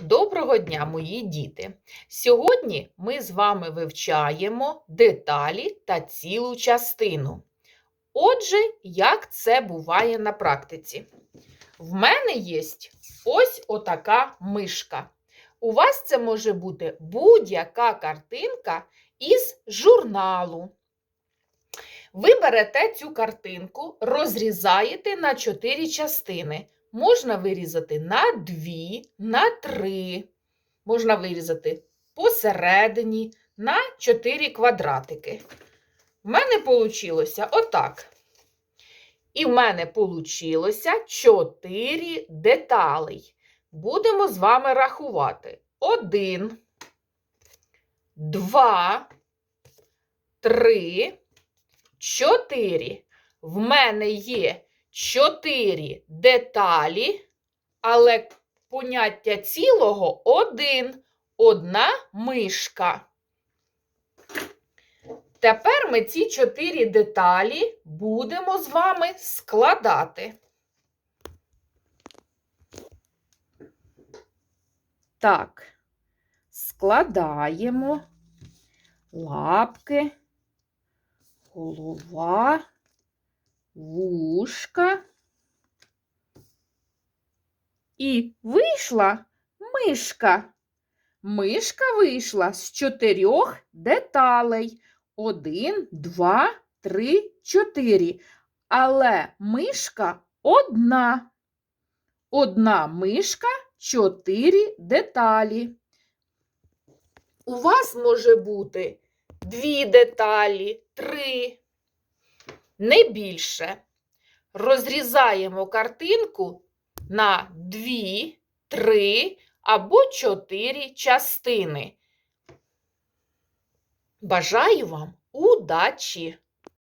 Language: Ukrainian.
Доброго дня, мої діти! Сьогодні ми з вами вивчаємо деталі та цілу частину. Отже, як це буває на практиці? В мене є ось отака мишка. У вас це може бути будь-яка картинка із журналу. Ви берете цю картинку, розрізаєте на чотири частини. Можна вирізати на дві, на три. Можна вирізати посередині на чотири квадратики. В мене вийшло отак. І в мене вийшло чотири деталей. Будемо з вами рахувати. Один, два, три, чотири. В мене є чотири деталі, але поняття цілого один, одна мишка. Тепер ми ці чотири деталі будемо з вами складати. Так, складаємо лапки, голова, вушка. І вийшла мишка. Мишка вийшла з чотирьох деталей. Один, два, три, чотири. Але мишка одна. Одна мишка, чотири деталі. У вас може бути дві деталі, три, не більше. Розрізаємо картинку на дві, три або чотири частини. Бажаю вам удачі!